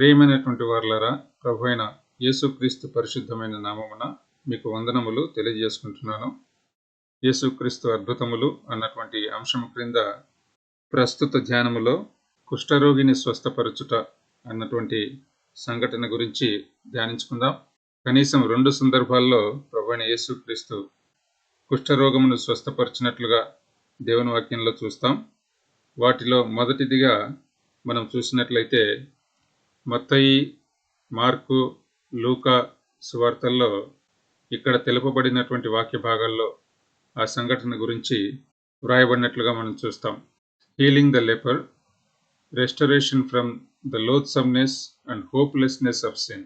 ప్రియమైనటువంటి వారులారా ప్రభు అయిన యేసుక్రీస్తు పరిశుద్ధమైన నామమున మీకు వందనములు తెలియజేసుకుంటున్నాను. యేసుక్రీస్తు అద్భుతములు అన్నటువంటి అంశం క్రింద ప్రస్తుత ధ్యానములో కుష్ఠరోగిని స్వస్థపరచుట అన్నటువంటి సంఘటన గురించి ధ్యానించుకుందాం. కనీసం రెండు సందర్భాల్లో ప్రభు అయిన యేసుక్రీస్తు కుష్ఠరోగమును స్వస్థపరిచినట్లుగా దేవుని వాక్యంలో చూస్తాం. వాటిలో మొదటిదిగా మనం చూసినట్లయితే మత్తయి మార్కు లూకా సువార్తల్లో ఇక్కడ తెలుపబడినటువంటి వాక్య భాగాల్లో ఆ సంఘటన గురించి వ్రాయబడినట్లుగా మనం చూస్తాం. Healing the leper restoration from the loathsomeness and hopelessness of sin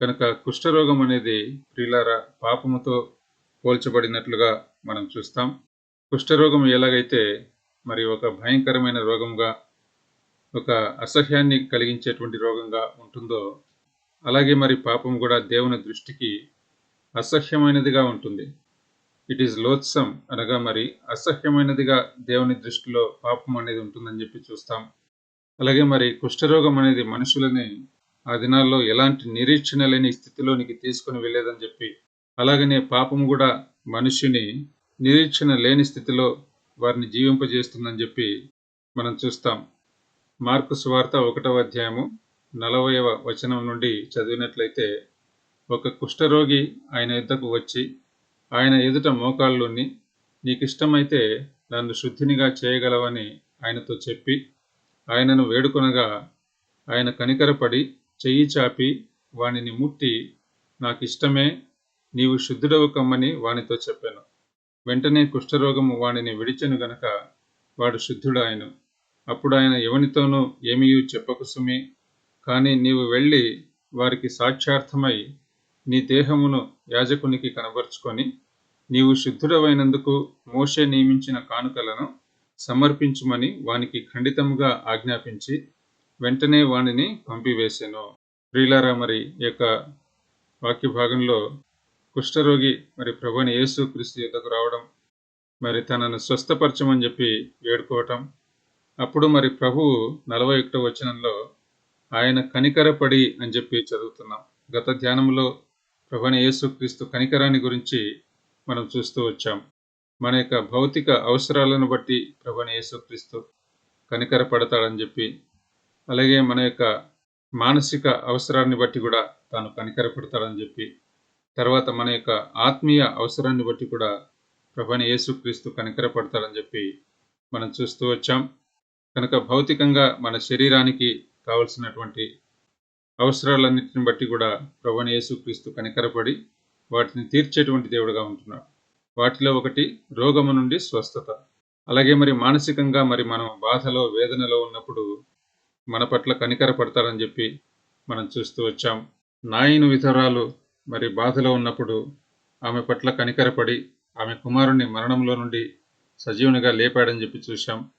కనుక కుష్ఠరోగం అనేది ప్రిలార పాపముతో పోల్చబడినట్లుగా మనం చూస్తాం. కుష్ఠరోగం ఎలాగైతే మరి ఒక భయంకరమైన రోగంగా ఒక అసహ్యాన్ని కలిగించేటువంటి రోగంగా ఉంటుందో అలాగే మరి పాపం కూడా దేవుని దృష్టికి అసహ్యమైనదిగా ఉంటుంది. ఇట్ ఈస్ లోత్సం అనగా మరి అసహ్యమైనదిగా దేవుని దృష్టిలో పాపం అనేది ఉంటుందని చెప్పి చూస్తాం. అలాగే మరి కుష్ఠరోగం అనేది మనుషులని ఆ దినాల్లో ఎలాంటి నిరీక్షణ లేని స్థితిలోనికి తీసుకుని వెళ్ళేదని చెప్పి అలాగనే పాపం కూడా మనిషిని నిరీక్షణ లేని స్థితిలో వారిని జీవింపజేస్తుందని చెప్పి మనం చూస్తాం. మార్కు సువార్త ఒకటవ అధ్యాయము నలభైవ వచనం నుండి చదివినట్లయితే ఒక కుష్ఠరోగి ఆయన యుద్ధకు వచ్చి ఆయన ఎదుట మోకాళ్ళుని నీకిష్టమైతే నన్ను శుద్ధినిగా చేయగలవని ఆయనతో చెప్పి ఆయనను వేడుకొనగా ఆయన కనికరపడి చెయ్యి చాపి వానిని ముట్టి నాకు ఇష్టమే నీవు శుద్ధుడవు కమ్మని వానితో చెప్పాను. వెంటనే కుష్ఠరోగము వానిని విడిచెను గనక వాడు శుద్ధుడాయను. అప్పుడు ఆయన ఎవనితోనూ ఏమీ చెప్పకు సుమి కానీ నీవు వెళ్ళి వారికి సాక్ష్యార్థమై నీ దేహమును యాజకునికి కనబరుచుకొని నీవు శుద్ధుడవైనందుకు మోషే నియమించిన కానుకలను సమర్పించుమని వానికి ఖండితముగా ఆజ్ఞాపించి వెంటనే వానిని పంపివేశాను ప్రియులారా మరి యొక్క వాక్య భాగంలో కుష్ఠరోగి మరి ప్రభుని యేసు క్రీస్తు యుద్ధకు రావడం మరి తనను స్వస్థపరచమని చెప్పి వేడుకోవటం అప్పుడు మరి ప్రభువు నలభై ఒకటో వచనంలో ఆయన కనికరపడి అని చెప్పి చదువుతున్నాం. గత ధ్యానంలో ప్రభుని యేసుక్రీస్తు కనికరాన్ని గురించి మనం చూస్తూ వచ్చాం. మన యొక్క భౌతిక అవసరాలను బట్టి ప్రభుని యేసుక్రీస్తు కనికరపడతాడని చెప్పి అలాగే మన యొక్క మానసిక అవసరాన్ని బట్టి కూడా తాను కనికరపడతాడని చెప్పి తర్వాత మన యొక్క ఆత్మీయ అవసరాన్ని బట్టి కూడా ప్రభుని యేసుక్రీస్తు కనికరపడతాడని చెప్పి మనం చూస్తూ వచ్చాం. కనుక భౌతికంగా మన శరీరానికి కావలసినటువంటి అవసరాలన్నింటిని బట్టి కూడా ప్రభుని యేసుక్రీస్తు కనికరపడి వాటిని తీర్చేటువంటి దేవుడుగా ఉంటున్నాడు. వాటిలో ఒకటి రోగము నుండి స్వస్థత. అలాగే మరి మానసికంగా మరి మనం బాధలో వేదనలో ఉన్నప్పుడు మన పట్ల కనికర పడతారని చెప్పి మనం చూస్తూ వచ్చాం. నాయను విధరాలు మరి బాధలో ఉన్నప్పుడు ఆమె పట్ల కనికరపడి ఆమె కుమారుణ్ణి మరణంలో నుండి సజీవునిగా లేపాడని చెప్పి చూశాం.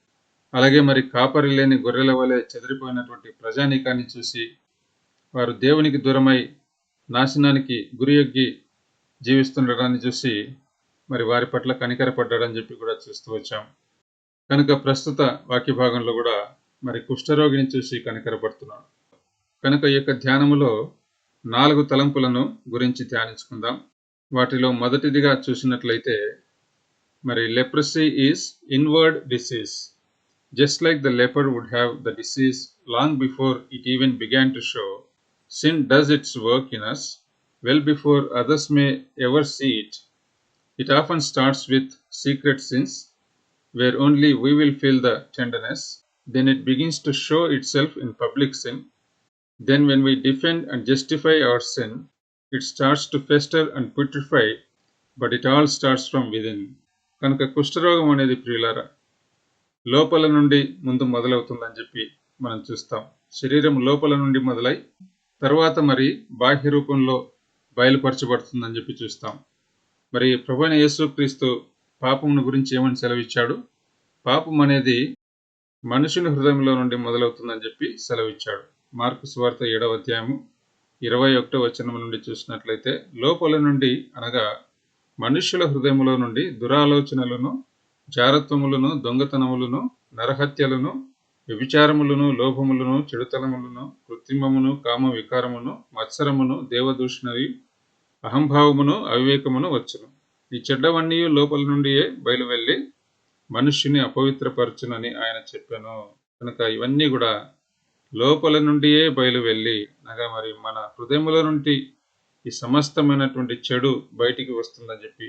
అలాగే మరి కాపరి లేని గొర్రెల వలె చెదిరిపోయినటువంటి ప్రజానీకాన్ని చూసి వారు దేవునికి దూరమై నాశనానికి గురియొగ్గి జీవిస్తుండడాన్ని చూసి మరి వారి పట్ల కనికరపడ్డాడని చెప్పి కూడా చూస్తూ వచ్చాం. కనుక ప్రస్తుత వాక్య భాగంలో కూడా మరి కుష్ఠరోగిని చూసి కనికరపడుతున్నాడు కనుక ఈ యొక్క ధ్యానములో నాలుగు తలంపులను గురించి ధ్యానించుకుందాం. వాటిలో మొదటిదిగా చూసినట్లయితే మరి leprosy is inward disease. Just like the leper would have the disease long before it even began to show sin does its work in us well before others may ever see it. It often starts with secret sins, where only we will feel the tenderness. Then it begins to show itself in public sin. Then, when we defend and justify our sin, it starts to fester and putrefy, but it all starts from within. కనుక కుష్ఠరోగం అనేది ప్రియులారా లోపల నుండి ముందు మొదలవుతుందని చెప్పి మనం చూస్తాం. శరీరం లోపల నుండి మొదలై తర్వాత మరి బాహ్య రూపంలో బయలుపరచబడుతుందని చెప్పి చూస్తాం. మరి ప్రభుణ యేసుక్రీస్తు పాపమును గురించి ఏమని సెలవిచ్చాడు? పాపం అనేది మనుషుని హృదయంలో నుండి మొదలవుతుందని చెప్పి సెలవిచ్చాడు. మార్కు సువార్త ఏడవ అధ్యాయము ఇరవై ఒకటో వచనం నుండి చూసినట్లయితే లోపల నుండి అనగా మనుష్యుల హృదయంలో నుండి దురాలోచనలను జారత్వములను దొంగతనములను నరహత్యలను వ్యభిచారములను లోభములను చెడుతనములను కృత్రిమమును కామ వికారమును మత్సరమును దేవదూషణవి అహంభావమును అవివేకమును వచ్చును. ఈ చెడ్డవన్నీ లోపల నుండియే బయలువెళ్ళి మనుష్యుని అపవిత్రపరచునని ఆయన చెప్పాను. కనుక ఇవన్నీ కూడా లోపల నుండియే బయలు వెళ్ళి అనగా మరి మన హృదయముల నుండి ఈ సమస్తమైనటువంటి చెడు బయటికి వస్తుందని చెప్పి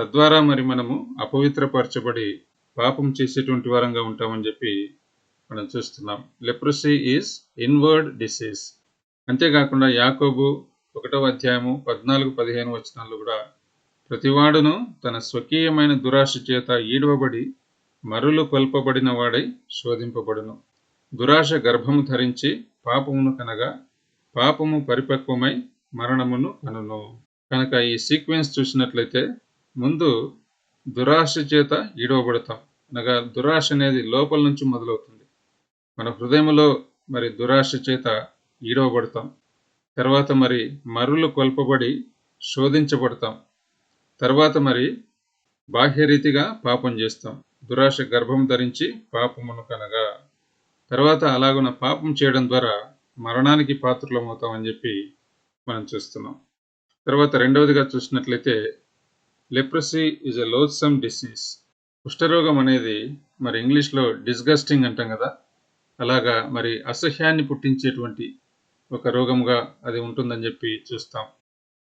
తద్వారా మరి మనము అపవిత్రపరచబడి పాపం చేసేటువంటి వారంగా ఉంటామని చెప్పి మనం చూస్తున్నాం. లెప్రసీ ఈజ్ ఇన్వర్డ్ డిసీజ్ అంతేకాకుండా యాకోబు ఒకటవ అధ్యాయము పద్నాలుగు పదిహేను వచనాల్లో కూడా ప్రతివాడును తన స్వకీయమైన దురాశ చేత ఈడవబడి మరులు కొల్పబడిన వాడై శోధింపబడును. దురాశ గర్భము ధరించి పాపమును కనగా పాపము పరిపక్వమై మరణమును కనును కనుక ఈ సీక్వెన్స్ చూసినట్లయితే ముందు దురాశ చేత ఈడవబడతాం. అనగా దురాశ అనేది లోపల నుంచి మొదలవుతుంది. మన హృదయంలో మరి దురాశ చేత ఈడవబడతాం. తర్వాత మరి మరులు కొల్పబడి శోధించబడతాం. తర్వాత మరి బాహ్యరీతిగా పాపం చేస్తాం. దురాశ గర్భం ధరించి పాపమును కనగా. తర్వాత అలాగున పాపం చేయడం ద్వారా మరణానికి పాత్రలమవుతామని చెప్పి మనం చూస్తున్నాం. తర్వాత రెండవదిగా చూసినట్లయితే leprosy is a loathsome disease కుష్ఠరోగం అనేది మరి ఇంగ్లీష్లో డిస్గస్టింగ్ అంటాం కదా. అలాగా మరి అసహ్యాన్ని పుట్టించేటువంటి ఒక రోగంగా అది ఉంటుందని చెప్పి చూస్తాం.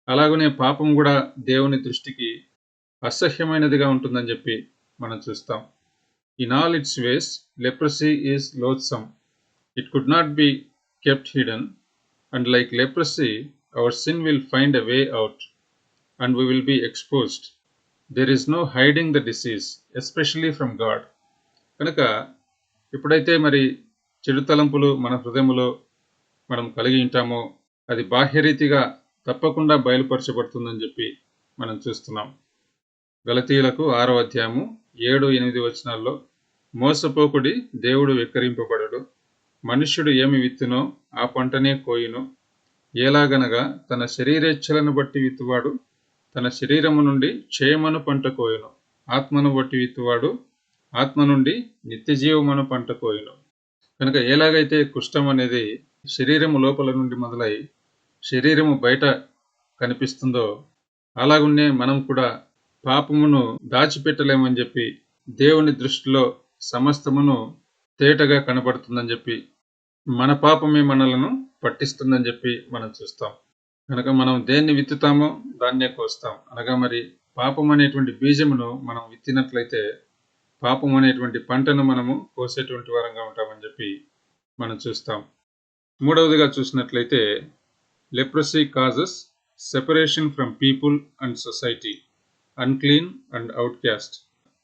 అలాగనే పాపం కూడా దేవుని దృష్టికి అసహ్యమైనదిగా ఉంటుందని చెప్పి మనం చూస్తాం. In all its ways leprosy is loathsome it could not be kept hidden and like leprosy our sin will find a way out and we will be exposed there is no hiding the disease especially from God కనుక ఎప్పుడైతే మరి చెడు తలంపులు మన హృదయంలో మనం కలిగి ఉంటామో అది బాహ్యరీతిగా తప్పకుండా బయలుపరచబడుతుందని చెప్పి మనం చూస్తున్నాం. గలతీయులకు ఆరో అధ్యాయము ఏడు ఎనిమిది వచనాల్లో మోసపోకుడి దేవుడు వెక్కరింపబడడు. మనుష్యుడు ఏమి విత్తునో ఆ పంటనే కోయును. ఎలాగనగా తన శరీరేచ్ఛలను బట్టి విత్తువాడు తన శరీరము నుండి క్షేమను పంట కోయును ఆత్మను బట్టి విత్తువాడు ఆత్మ నుండి నిత్యజీవమును పంట కోయును కనుక ఎలాగైతే కుష్టం అనేది శరీరము లోపల నుండి మొదలై శరీరము బయట కనిపిస్తుందో అలాగున్నే మనం కూడా పాపమును దాచిపెట్టలేమని చెప్పి దేవుని దృష్టిలో సమస్తమును తేటగా కనబడుతుందని చెప్పి మన పాపమే మనలను పట్టిస్తుందని చెప్పి మనం చూస్తాం. కనుక మనం దేన్ని విత్తుతామో దాన్నే కోస్తాం. అనగా మరి పాపం అనేటువంటి బీజమును మనం విత్తినట్లయితే పాపం అనేటువంటి పంటను మనము కోసేటువంటి వరంగా ఉంటామని చెప్పి మనం చూస్తాం. మూడవదిగా చూసినట్లయితే leprosy causes separation from people and society unclean and outcast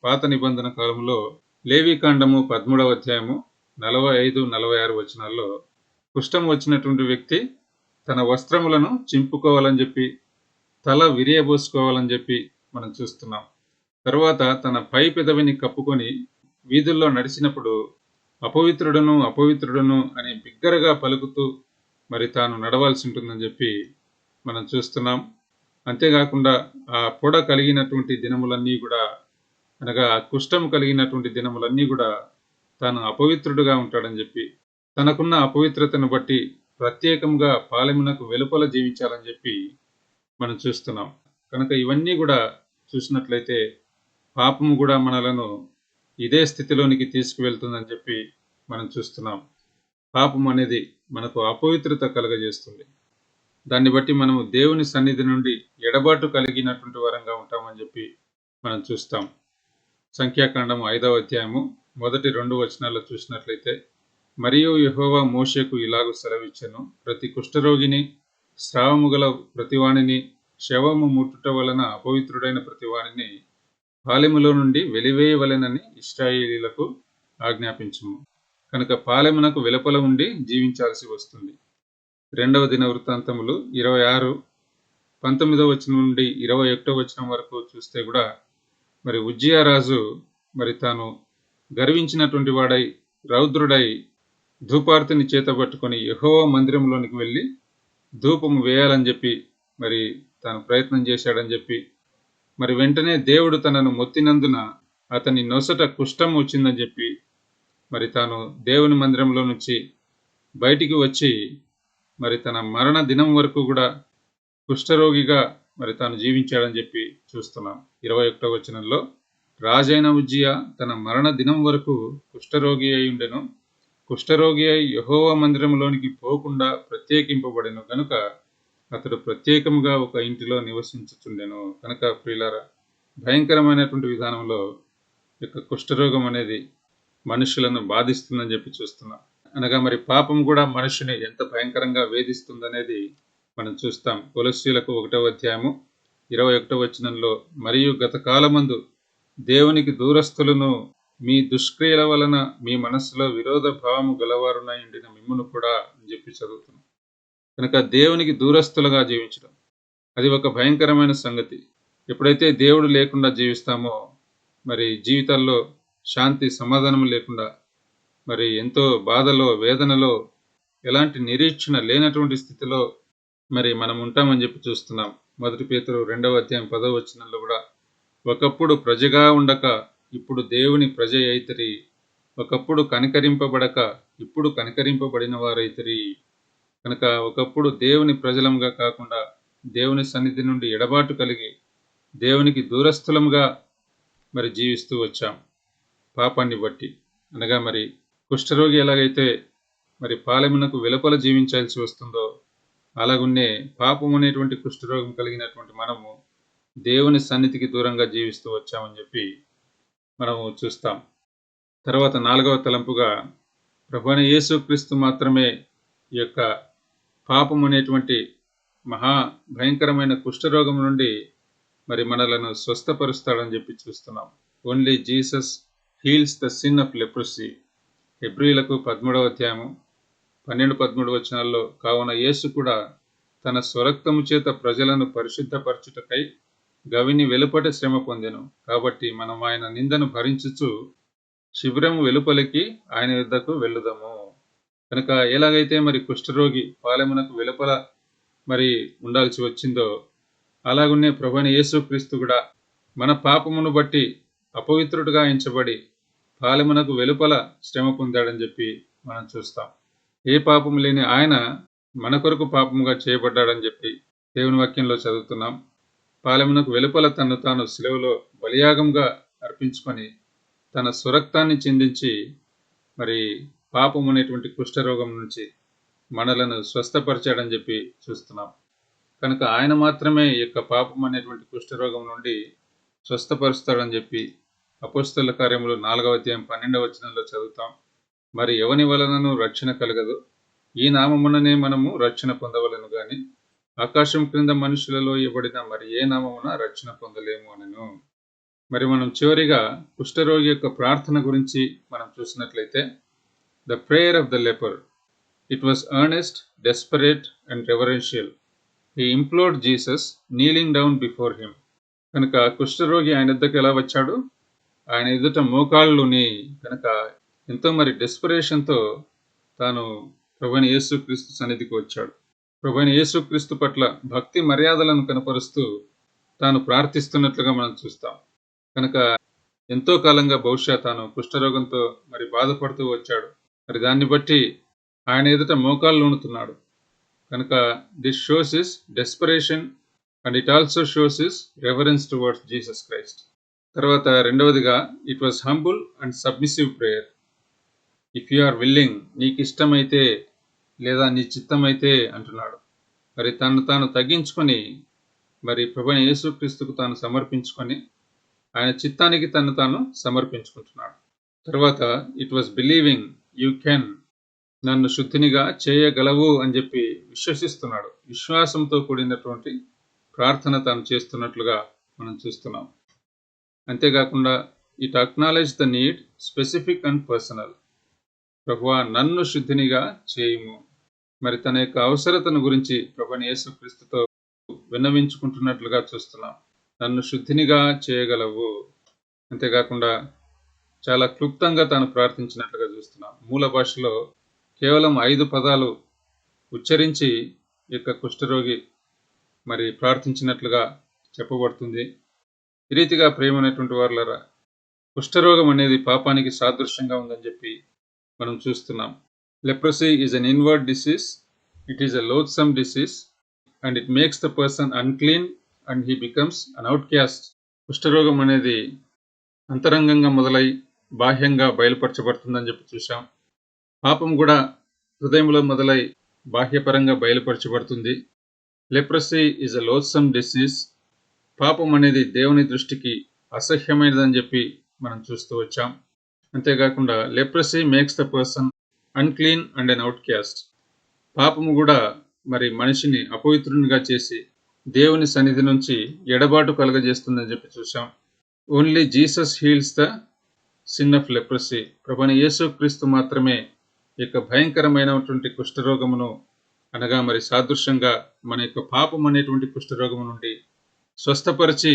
పాత నిబంధన కాలంలో లేవికాండము పదమూడవ అధ్యాయము నలభై ఐదు నలభై ఆరు వచనాల్లో కుష్టం వచ్చినటువంటి వ్యక్తి తన వస్త్రములను చింపుకోవాలని చెప్పి తల విరియబోసుకోవాలని చెప్పి మనం చూస్తున్నాం. తరువాత తన పై పెదవిని కప్పుకొని వీధుల్లో నడిచినప్పుడు అపవిత్రుడను అపవిత్రుడను అని బిగ్గరగా పలుకుతూ మరి తాను నడవాల్సి ఉంటుందని చెప్పి మనం చూస్తున్నాం. అంతేకాకుండా ఆ పొడ కలిగినటువంటి దినములన్నీ కూడా అనగా ఆ కుష్టం కలిగినటువంటి దినములన్నీ కూడా తాను అపవిత్రుడుగా ఉంటాడని చెప్పి తనకున్న అపవిత్రతను బట్టి ప్రత్యేకంగా పాలెమునకు వెలుపల జీవించాలని చెప్పి మనం చూస్తున్నాం. కనుక ఇవన్నీ కూడా చూసినట్లయితే పాపము కూడా మనలను ఇదే స్థితిలోనికి తీసుకువెళ్తుందని చెప్పి మనం చూస్తున్నాం. పాపం అనేది మనకు అపవిత్రత కలుగజేస్తుంది. దాన్ని బట్టి మనము దేవుని సన్నిధి నుండి ఎడబాటు కలిగినటువంటి వరంగా ఉంటామని చెప్పి మనం చూస్తాం. సంఖ్యాకాండం ఐదవ అధ్యాయము మొదటి రెండు వచనాల్లో చూసినట్లయితే మరియు యహోవా మోషేకు ఇలాగ సెలవిచ్చను. ప్రతి కుష్ఠరోగిని స్రావము గల ప్రతివాణిని శవము ముట్టుట వలన అపవిత్రుడైన ప్రతివాణిని పాలెములో నుండి వెలివేయవలెనని ఇష్టాయిలీలకు ఆజ్ఞాపించము. కనుక పాలెమునకు వెలుపల ఉండి జీవించాల్సి వస్తుంది. రెండవ దిన వృత్తాంతములు ఇరవై ఆరు పంతొమ్మిదవ వచనం నుండి ఇరవై ఒకటో వచనం వరకు చూస్తే కూడా మరి ఉజ్జయారాజు మరి తాను గర్వించినటువంటి వాడై రౌద్రుడై ధూపార్తిని చేతబట్టుకొని యహోవ మందిరంలోనికి వెళ్ళి ధూపము వేయాలని చెప్పి మరి తాను ప్రయత్నం చేశాడని చెప్పి మరి వెంటనే దేవుడు తనను మొత్తినందున అతని నొసట కుష్టం వచ్చిందని చెప్పి మరి తాను దేవుని మందిరంలో నుంచి బయటికి వచ్చి మరి తన మరణ దినం వరకు కూడా కుష్ఠరోగిగా మరి తాను జీవించాడని చెప్పి చూస్తున్నాం. ఇరవై ఒకటో వచనంలో రాజైన ఉజ్జియ తన మరణ దినం వరకు కుష్ఠరోగి అయి ఉండెను. కుష్ఠరోగి అయి యహోవ మందిరంలోనికి పోకుండా ప్రత్యేకింపబడెను కనుక అతడు ప్రత్యేకముగా ఒక ఇంటిలో నివసించుచుండెను. కనుక ప్రియులార భయంకరమైనటువంటి విధానంలో యొక్క కుష్ఠరోగం అనేది మనుషులను బాధిస్తుందని చెప్పి చూస్తున్నాం. అనగా మరి పాపం కూడా మనుషుని ఎంత భయంకరంగా వేధిస్తుందనేది మనం చూస్తాం. కొలస్యులకు ఒకటో అధ్యాయము ఇరవై ఒకటో వచనంలో మరియు గత కాలమందు దేవునికి దూరస్తులను మీ దుష్క్రియల వలన మీ మనస్సులో విరోధ భావము గలవారునై ఉండిన మిమ్మును కూడా అని చెప్పి చదువుతున్నాం. కనుక దేవునికి దూరస్తులుగా జీవించడం అది ఒక భయంకరమైన సంగతి. ఎప్పుడైతే దేవుడు లేకుండా జీవిస్తామో మరి జీవితాల్లో శాంతి సమాధానం లేకుండా మరి ఎంతో బాధలో వేదనలో ఎలాంటి నిరీక్షణ లేనటువంటి స్థితిలో మరి మనం ఉంటామని చెప్పి చూస్తున్నాం. మొదటి పేతురు రెండవ అధ్యాయం పదవ వచనంలో కూడా ఒకప్పుడు ప్రజగా ఉండక ఇప్పుడు దేవుని ప్రజ అయితరి ఒకప్పుడు కనికరింపబడక ఇప్పుడు కనికరింపబడిన వారైతరి కనుక ఒకప్పుడు దేవుని ప్రజలంగా కాకుండా దేవుని సన్నిధి నుండి ఎడబాటు కలిగి దేవునికి దూరస్థులంగా మరి జీవిస్తూ వచ్చాం. పాపాన్ని బట్టి. అనగా మరి కుష్ఠరోగి ఎలాగైతే మరి పాలెమునకు వెలుపల జీవించాల్సి వస్తుందో అలాగున్నే పాపం అనేటువంటి కుష్ఠరోగం కలిగినటువంటి మనము దేవుని సన్నిధికి దూరంగా జీవిస్తూ వచ్చామని చెప్పి మనము చూస్తాం. తర్వాత నాలుగవ తలంపుగా ప్రభుణ యేసుక్రీస్తు మాత్రమే ఈ యొక్క పాపం అనేటువంటి మహా భయంకరమైన కుష్ఠరోగం నుండి మరి మనలను స్వస్థపరుస్తాడని చెప్పి చూస్తున్నాం. Only Jesus heals the sin of leprosy హెబ్రిలకు పదమూడవ అధ్యాయము పన్నెండు పదమూడు వచనాల్లో కావున యేసు కూడా తన స్వరక్తము చేత ప్రజలను పరిశుద్ధపరచుటకై గవిని వెలుపట శ్రమ పొందెను. కాబట్టి మనం ఆయన నిందను భరించుచు శిబిరము వెలుపలికి ఆయన యుద్ధకు వెళ్ళుదాము. కనుక ఎలాగైతే మరి కుష్ఠరోగి పాలెమునకు వెలుపల మరి ఉండాల్సి వచ్చిందో అలాగున్నే ప్రభుని యేసుక్రీస్తు కూడా మన పాపమును బట్టి అపవిత్రుడుగా ఎంచబడి పాలెమునకు వెలుపల శ్రమ పొందాడని చెప్పి మనం చూస్తాం. ఏ పాపము లేని ఆయన మన కొరకు పాపముగా చేయబడ్డాడని చెప్పి దేవుని వాక్యంలో చదువుతున్నాం. పాలెమునకు వెలుపల తను తాను సెలవులో బలియాగంగా అర్పించుకొని తన సురక్తాన్ని చిందించి మరి పాపం అనేటువంటి కుష్ఠరోగం నుంచి మనలను స్వస్థపరిచాడని చెప్పి చూస్తున్నాం. కనుక ఆయన మాత్రమే ఈ యొక్క పాపం అనేటువంటి కుష్ఠరోగం నుండి స్వస్థపరుస్తాడని చెప్పి అపోస్తల కార్యములు నాలుగవ అధ్యాయం పన్నెండవ వచనంలో చదువుతాం. మరి ఎవని వలనను రక్షణ కలగదు. ఈ నామముననే మనము రక్షణ పొందవలను కానీ ఆకాశం క్రింద మనుషులలో ఇవ్వబడిన మరి ఏ నామమున రక్షణ పొందలేము అనను. మరి మనం చివరిగా కుష్ఠరోగి యొక్క ప్రార్థన గురించి మనం చూసినట్లయితే the prayer of the leper it was earnest desperate and reverential he implored Jesus kneeling down before him కనుక కుష్ఠరోగి ఆయన వద్దకు ఎలా వచ్చాడు? ఆయన ఎదుట మోకాళ్ళుని కనుక ఎంతో మరి డెస్పరేషన్తో తాను ప్రభుని యేసుక్రీస్తు సన్నిధికి వచ్చాడు. ప్రభుని యేసుక్రీస్తు పట్ల భక్తి మర్యాదలను కనపరుస్తూ తాను ప్రార్థిస్తున్నట్లుగా మనం చూస్తాం. కనుక ఎంతో కాలంగా బహుశా తాను కుష్ఠరోగంతో మరి బాధపడుతూ వచ్చాడు. మరి దాన్ని బట్టి ఆయన ఎదుట మోకాళ్ళు ఉణుతున్నాడు కనుక this shows is desperation and it also shows is reference towards Jesus Christ. తర్వాత రెండవదిగా it was humble and submissive prayer. If you are willing నీకు ఇష్టమైతే లేదా నీ చిత్తమైతే అంటున్నాడు. మరి తను తాను తగ్గించుకొని మరి ప్రభుని యేసుక్రీస్తుకు తాను సమర్పించుకొని ఆయన చిత్తానికి తను తాను సమర్పించుకుంటున్నాడు. తర్వాత it was believing you can నన్ను శుద్ధినిగా చేయగలవు అని చెప్పి విశ్వసిస్తున్నాడు. విశ్వాసంతో కూడినటువంటి ప్రార్థన తాను చేస్తున్నట్లుగా మనం చూస్తున్నాం. అంతేకాకుండా it acknowledge the need specific and personal ప్రభువా నన్ను శుద్ధినిగా చేయుము. మరి తన యొక్క అవసరతను గురించి ప్రభుని యేసుక్రీస్తుతో విన్నవించుకుంటున్నట్లుగా చూస్తున్నాం. నన్ను శుద్ధినిగా చేయగలవు. అంతేకాకుండా చాలా క్లుప్తంగా తాను ప్రార్థించినట్లుగా చూస్తున్నాం. మూల భాషలో కేవలం ఐదు పదాలు ఉచ్చరించి ఈ యొక్క కుష్ఠరోగి మరి ప్రార్థించినట్లుగా చెప్పబడుతుంది. ఈ రీతిగా ప్రేమైనటువంటి వారులరా కుష్ఠరోగం అనేది పాపానికి సాదృశ్యంగా ఉందని చెప్పి మనం చూస్తున్నాం. Leprosy is an inward disease it is a loathsome disease and it makes the person unclean and he becomes an outcast కుష్ఠరోగం అనేది అంతరంగంగా మొదలై బాహ్యంగా బయలుపరచబడుతుందని చెప్పి చూసాం పాపం కూడా హృదయంలో మొదలై బాహ్యపరంగా బయలుపరచబడుతుంది. Leprosy is a loathsome disease పాపం అనేది దేవుని దృష్టికి అసహ్యమైనదని చెప్పి మనం చూస్తూ వచ్చాం. అంతేకాకుండా leprosy makes the person unclean and an outcast పాపము కూడా మరి మనిషిని అపవిత్రునిగా చేసి దేవుని సన్నిధి నుంచి ఎడబాటు కలగజేస్తుందని చెప్పి చూసాం only Jesus heals the sin of leprosy ప్రభన Yesu Kristu మాత్రమే యొక్క భయంకరమైనటువంటి కుష్ఠరోగమును అనగా మరి సాదృశ్యంగా మన యొక్క పాపం అనేటువంటి కుష్ఠరోగము నుండి స్వస్థపరిచి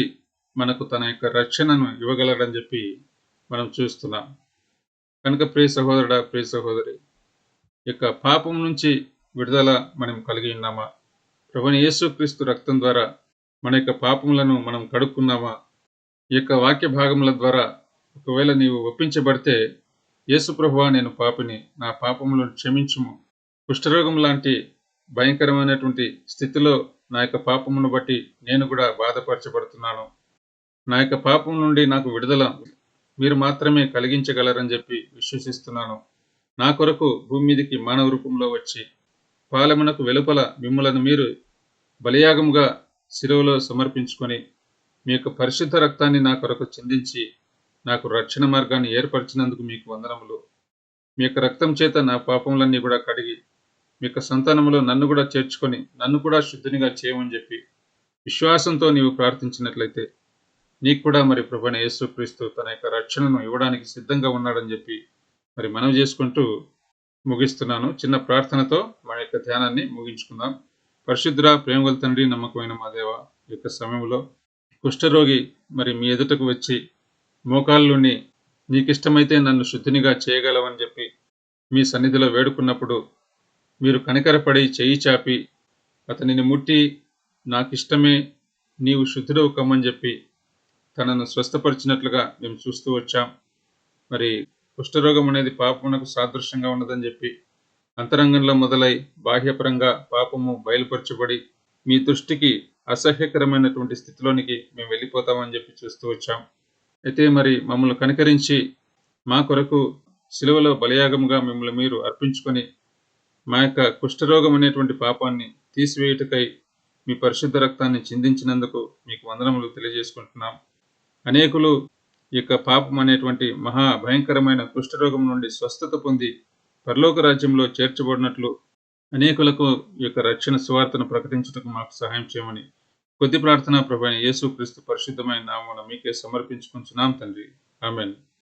మనకు తన యొక్క రక్షణను ఇవ్వగలడని చెప్పి మనం చూస్తున్నాం. కనుక ప్రియ సహోదరుడా ప్రియ సహోదరి యొక్క పాపం నుంచి విడుదల మనం కలిగి ఉన్నామా? ప్రభుని యేసుక్రీస్తు రక్తం ద్వారా మన యొక్క పాపములను మనం కడుక్కున్నామా? ఈ యొక్క వాక్య భాగముల ద్వారా ఒకవేళ నీవు ఒప్పించబడితే యేసుప్రభువా నేను పాపిని నా పాపములను క్షమించుము. కుష్ఠరోగం లాంటి భయంకరమైనటువంటి స్థితిలో నా యొక్క పాపమును బట్టి నేను కూడా బాధపరచబడుతున్నాను. నా యొక్క పాపం నుండి నాకు విడుదల మీరు మాత్రమే కలిగించగలరని చెప్పి విశ్వసిస్తున్నాను. నా కొరకు భూమి మీదకి మానవ రూపంలో వచ్చి పాలమునకు వెలుపల మిమ్మలను మీరు బలియాగముగా శిలువలో సమర్పించుకొని మీ యొక్క పరిశుద్ధ రక్తాన్ని నా కొరకు చిందించి నాకు రక్షణ మార్గాన్ని ఏర్పరిచినందుకు మీకు వందనములు. మీ యొక్క రక్తం చేత నా పాపములన్నీ కూడా కడిగి మీ యొక్క సంతానములో నన్ను కూడా చేర్చుకొని నన్ను కూడా శుద్ధినిగా చేయమని చెప్పి విశ్వాసంతో నీవు ప్రార్థించినట్లయితే నీకు కూడా మరి ప్రభుణ యేసుక్రీస్తు తన యొక్క రక్షణను ఇవ్వడానికి సిద్ధంగా ఉన్నాడని చెప్పి మరి మనం చేసుకుంటూ ముగిస్తున్నాను. చిన్న ప్రార్థనతో మన యొక్క ధ్యానాన్ని ముగించుకుందాం. పరిశుద్ధ ప్రేమగల తండ్రి నమ్మకమైన మా దేవ యొక్క సమయంలో కుష్ఠరోగి మరి మీ ఎదుటకు వచ్చి మోకాళ్ళుని నీకిష్టమైతే నన్ను శుద్ధినిగా చేయగలవని చెప్పి మీ సన్నిధిలో వేడుకున్నప్పుడు మీరు కనికరపడి చేయి చాపి అతనిని ముట్టి నాకిష్టమే నీవు శుద్ధుడవు కమ్మని చెప్పి తనను స్వస్థపరిచినట్లుగా మేము చూస్తూ వచ్చాం. మరి కుష్ఠరోగం అనేది పాపమునకు సాదృశ్యంగా ఉన్నదని చెప్పి అంతరంగంలో మొదలై బాహ్యపరంగా పాపము బయలుపరచబడి మీ దృష్టికి అసహ్యకరమైనటువంటి స్థితిలోనికి మేము వెళ్ళిపోతామని చెప్పి చూస్తూ వచ్చాం. అయితే మరి మమ్మల్ని కనికరించి మా కొరకు సిలువలో బలయాగముగా మిమ్మల్ని మీరు అర్పించుకొని మా యొక్క కుష్ఠరోగం అనేటువంటి పాపాన్ని తీసివేయుటకై మీ పరిశుద్ధ రక్తాన్ని చిందించినందుకు మీకు వందనములు తెలియజేసుకుంటున్నాం. అనేకులు ఈ యొక్క పాపం అనేటువంటి మహా భయంకరమైన కుష్ఠరోగం నుండి స్వస్థత పొంది పరలోక రాజ్యంలో చేర్చబడినట్లు అనేకులకు ఈ యొక్క రక్షణ సువార్తను ప్రకటించటకు మాకు సహాయం చేయమని కొద్ది ప్రార్థన ప్రభు యేసు క్రీస్తు పరిశుద్ధమైన నామను మీకే సమర్పించుకుంటున్నాం తండ్రి. ఆమెన్.